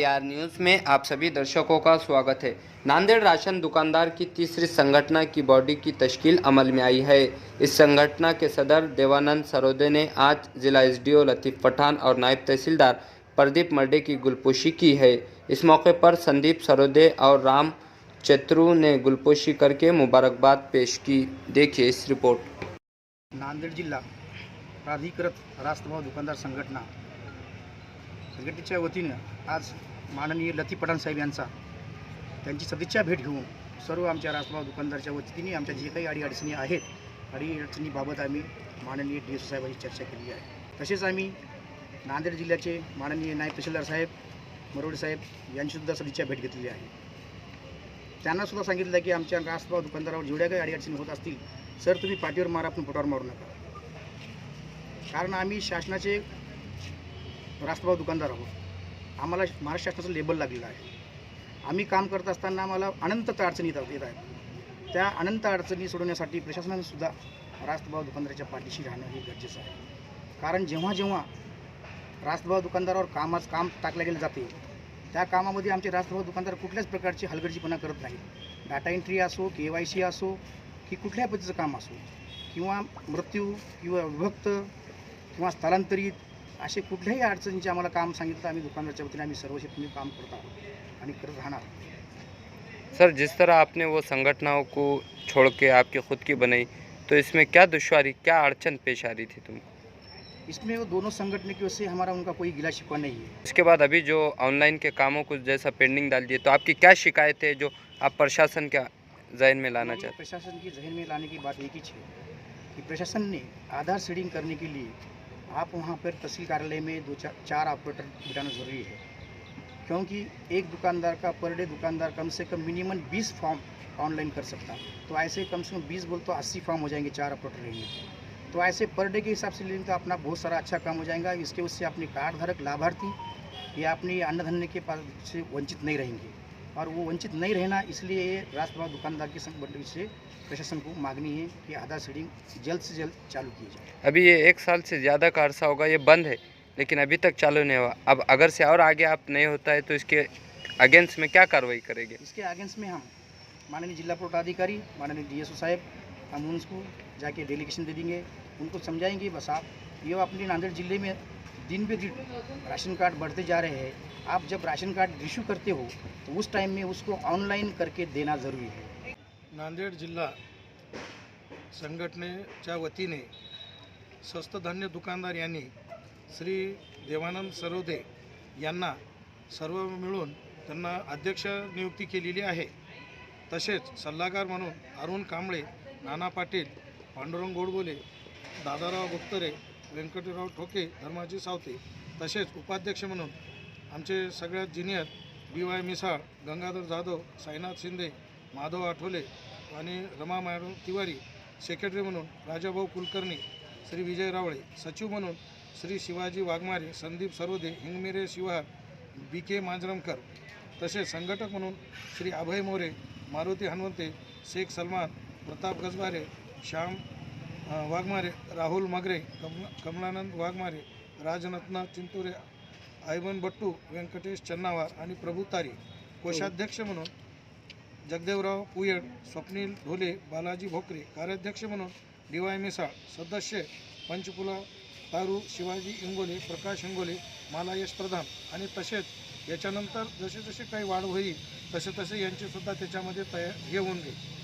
I R news में आप सभी दर्शकों का स्वागत है। नांदेड़ राशन दुकानदार की तीसरी संगठन की बॉडी की तश्कील अमल में आई है। इस संगठन के सदर देवानंद सरोदे ने आज जिला एसडीओ लतीफ़ पठान और नायब तहसीलदार प्रदीप मर्डे की गुलपोशी की है। इस मौके पर संदीप सरोदे और राम चतरू ने गुलपोशी करके मुबारकबाद पेश की। देखिए इस रिपोर्ट। नांदेड जिल्हा प्राधिकृत रास्तभाव दुकानदार संघटना संघटनेच्या वतीनं आज माननीय लती पठाण साहेब यांचा. त्यांची सदिच्छा भेट घेऊन सर्व आमच्या रास्तभाव दुकानदारच्या वतीने आमच्या जे काही अडीअडचणी आहेत अडीअडचणीबाबत आम्ही माननीय डी एस साहेबांची चर्चा केली आहे. तसेच आम्ही नांदेड जिल्ह्याचे माननीय नायब तहसीलदार साहेब मरोडे साहेब यांचीसुद्धा सदिच्छा भेट घेतलेली आहे. त्यांनासुद्धा सांगितलं की आमच्या रास्तभाव दुकानदारावर जेवढ्या काही अडीअडचणी होत असतील सर तुम्ही पाठीवर मारा पण पोटावर मारू नका. कारण आम्ही शासनाचे राष्ट्रभाव दुकानदार आहोत. आम्हाला महाराष्ट्र शासनाचं लेबल लागलेलं आहे. आम्ही काम करत असताना आम्हाला अनंत अडचणी येतात येत आहेत. त्या अनंत अडचणी सोडवण्यासाठी प्रशासनाने सुद्धा दुकानदाराच्या पाठीशी राहणं हे गरजेचं आहे. कारण जेव्हा जेव्हा रास्तभाव दुकानदारावर कामाच काम टाकलं गेलं जाते त्या कामामध्ये आमचे रास्तभाव दुकानदार कुठल्याच प्रकारची हलगर्जीपणा करत नाही. डाटा एंट्री असो के वाय सी असो की कुठल्याही पद्धतीचं काम असो किंवा मृत्यू किंवा विभक्त किंवा स्थलांतरित असे कुठल्याही अडचणीचे आम्हाला काम सांगितलं आम्ही दुकानदारच्या वतीने आम्ही सर्व शेतकरी काम करत आहोत आणि करत राहणार सर जिस तरह आपने वो संगठनों को छोड़ के आपकी खुद की बनाई तो इसमें क्या दुश्वारी क्या अड़चन पेश आ रही थी तुमको इसमें वो दोनों संगठन की वजह से हमारा उनका कोई गिला शिकवा नहीं है। इसके बाद अभी जो ऑनलाइन के कामों को जैसा पेंडिंग डाल दिए तो आपकी क्या शिकायत है जो आप प्रशासन के जहन में लाना चाहते प्रशासन की जहन में लाने की बात एक ही है कि प्रशासन ने आधार सीडिंग करने के लिए आप वहाँ पर तहसील कार्यालय में दो चार चार ऑपरेटर बिठाना ज़रूरी है। क्योंकि एक दुकानदार का, पर डे दुकानदार कम से कम मिनिमम बीस फॉर्म ऑनलाइन कर सकता। तो ऐसे कम से कम बीस बोल तो अस्सी फॉर्म हो जाएँगे चार ऑपरेटर रहेंगे। तो ऐसे पर डे के हिसाब से लेंगे तो अपना बहुत सारा अच्छा काम हो जाएगा। इसके उससे अपने कार्ड धारक लाभार्थी या अपने अन्न धन्य के पास से वंचित नहीं रहेंगे। और वो वंचित नहीं रहना इसलिए ये राष्ट्रभाव दुकानदार के संगठन से प्रशासन को मांगनी है कि आधार सीडिंग जल्द से जल्द चालू की जाए। अभी ये एक साल से ज़्यादा का अरसा होगा ये बंद है लेकिन अभी तक चालू नहीं हुआ। अब अगर से और आगे आप नहीं होता है तो इसके अगेंस्ट में क्या कार्रवाई करेंगे? इसके अगेंस्ट में हम माननीय जिला पुलिस माननीय डी एस साहब हम उनको जाके डेलीगेशन दे देंगे। उनको समझाएँगे बस आप ये अपने नांदेड़ ज़िले में दिन पे दिन राशन कार्ड बढ़ते जा रहे हैं। आप जब राशन कार्ड इशू करते हो तो उस टाइम में उसको ऑनलाइन करके देना ज़रूरी है। नांदेड जिल्हा संघटनेच्या वतीने स्वस्त धान्य दुकानदार यांनी श्री देवानंद सरोदे यांना सर्व मिळून त्यांना अध्यक्ष नियुक्ती केलेली आहे. तसेच सल्लागार म्हणून अरुण कांबळे नाना पाटील पांडुरंग गोडबोले दादाराव गुप्तरे व्यंकटराव ठोके धर्माजी सावते तसेच उपाध्यक्ष म्हणून आमचे सगळ्यात junior B Y Misal Gangadhar Jadhav Sainath Shinde Madhav Athawale आणि रमा मॅडम तिवारी सेक्रेटरी म्हणून राजाभाऊ कुलकर्णी श्री विजय रावळे सचिव म्हणून श्री शिवाजी वाघमारे संदीप सरोदे हिंगमिरे शिवहार बी के मांजरमकर तसेच संघटक म्हणून श्री अभय मोरे मारुती हनुमंते शेख सलमान प्रताप गजबारे श्याम वाघमारे राहुल मगरे कम कमलानंद वाघमारे राजनत्ना चिंतुरे आयबन बट्टू व्यंकटेश चन्नावार आणि प्रभू तारी कोषाध्यक्ष म्हणून जगदेवराव पुयड स्वप्नील ढोले बालाजी भोकरे कार्याध्यक्ष म्हणून डी वाय मिसाळ सदस्य पंचकुला तारू शिवाजी इंगोले प्रकाश इंगोले माला यश प्रधान आणि तसेच याच्यानंतर जसे जसे काही वाढ होईल तसे तसे यांचेसुद्धा त्याच्यामध्ये तयार हे होऊन गेले